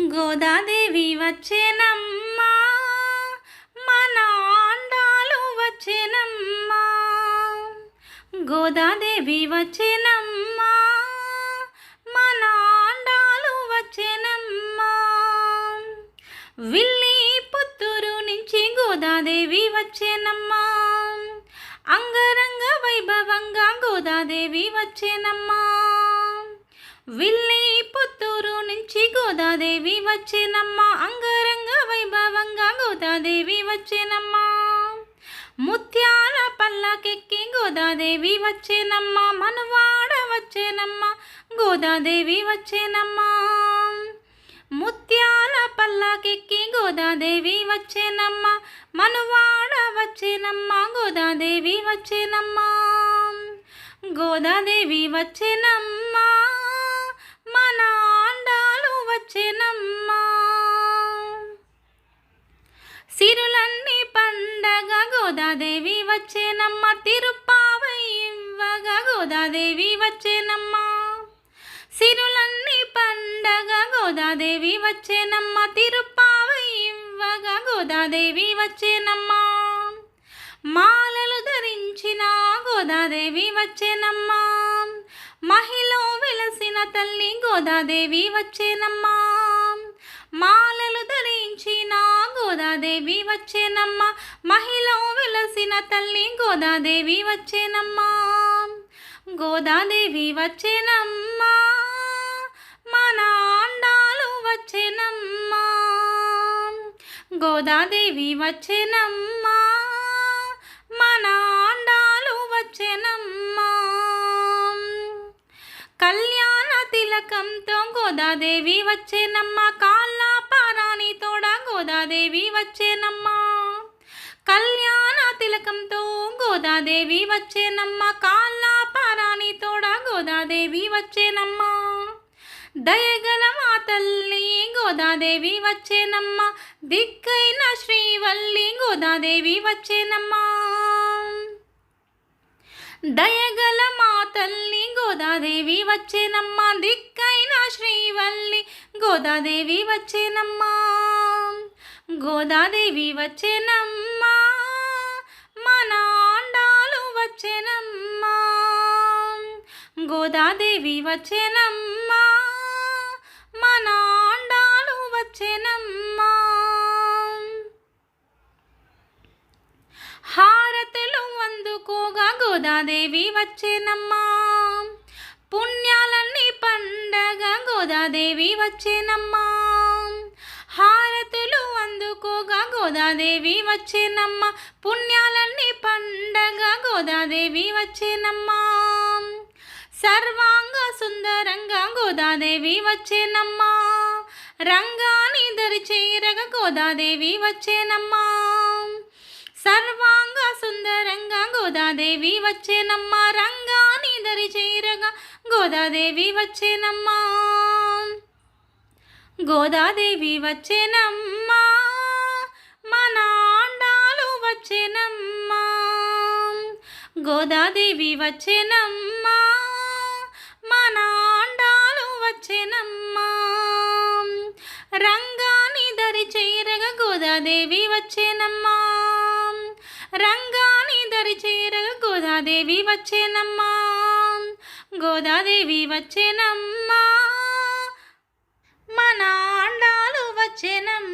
గోదాదేవి వచ్చేనమ్మా మన ఆండాలు వచ్చేనమ్మా. గోదాదేవి వచ్చేనమ్మా మన ఆండాలు వచ్చేనమ్మా. విల్లి పుత్తూరు నుంచి గోదాదేవి వచ్చేనమ్మా. అంగరంగ వైభవంగా గోదాదేవి వచ్చేనమ్మా. విల్లి గోదాదేవి వచ్చేనమ్మ అంగరంగ వైభవంగా గోదాదేవి వచ్చేనమ్మ. ముత్యాల పల్లకెక్కి గోదాదేవి వచ్చేనమ్మ మనువాడ వచ్చేనమ్మ గోదాదేవి వచ్చేనమ్మ. ముత్యాల పల్లకెక్కి గోదాదేవి వచ్చేనమ్మ మనువాడ వచ్చేనమ్మ గోదాదేవి వచ్చేనమ్మ. గోదాదేవి వచ్చేనమ్మా. గోదాదేవి వచ్చేనమ్మ తిరుపావై ఇవ్వగా గోదాదేవి వచ్చేనమ్మా సిరులన్నీ పండగ. గోదాదేవి వచ్చేనమ్మ తిరుపావై ఇవ్వగా గోదాదేవి వచ్చేనమ్మా మాలలు ధరించిన గోదాదేవి వచ్చేనమ్మా మహిళ వెలసిన తల్లి గోదాదేవి వచ్చేనమ్మా మాలలు ధరించిన గోదాదేవి వచ్చేనమ్మా. మహిళ వెలసిన తల్లి గోదాదేవి వచ్చేనమ్మా. గోదాదేవి వచ్చేనమ్మా. మన అండాలు వచ్చేనమ్మ. గోదాదేవి వచ్చేనమ్మా. మన అండాలు వచ్చేనమ్మ. కళ్యాణ తిలకంతో గోదాదేవి వచ్చేనమ్మ. కాళ్ళ పారాణి తోడ గోదాదేవి వచ్చేనమ్మా. కళ్యాణ తిలకంతో గోదాదేవి వచ్చేనమ్మ. కాళ్ళ పారాణి తోడ గోదాదేవి వచ్చేనమ్మా. దయగల మా తల్లి గోదాదేవి వచ్చేనమ్మ. దిక్కైన శ్రీవల్లి గోదాదేవి వచ్చేనమ్మా. దయగల మా తల్లి గోదాదేవి వచ్చేనమ్మ. దిక్కైన శ్రీవల్లి గోదాదేవి వచ్చేనమ్మా. గోదాదేవి వచ్చేనమ్మా మన ఆండాలు వచ్చేనమ్మా. గోదాదేవి వచ్చేనమ్మా మన ఆండాలు వచ్చేనమ్మా. హారతులు అందుకోగా గోదాదేవి వచ్చేనమ్మా. పుణ్యాలన్నీ పండగ గోదాదేవి వచ్చేనమ్మా. హారతులు అందుకోగా గోదాదేవి వచ్చేనమ్మ. పుణ్యాలన్నీ పండగ గోదాదేవి వచ్చేనమ్మ. సర్వాంగ సుందరంగా గోదాదేవి వచ్చేనమ్మా. రంగాని దరి చేరగ గోదాదేవి వచ్చేనమ్మ. సర్వాంగ సుందరంగా గోదాదేవి వచ్చేనమ్మ. రంగాని దరి చేరగా గోదాదేవి వచ్చేనమ్మా. గోదాదేవి వచ్చేనమ్మా మన ఆండాలు వచ్చేనమ్మా. గోదాదేవి వచ్చేనమ్మా మన ఆండాలు వచ్చేనమ్మా. రంగాని దరి చేరగా గోదాదేవి వచ్చేనమ్మా. రంగాని దరి చేరగా గోదాదేవి వచ్చేనమ్మా. గోదాదేవి వచ్చేనమ్మా. మన ఆండాలు వచ్చేనమ్మా.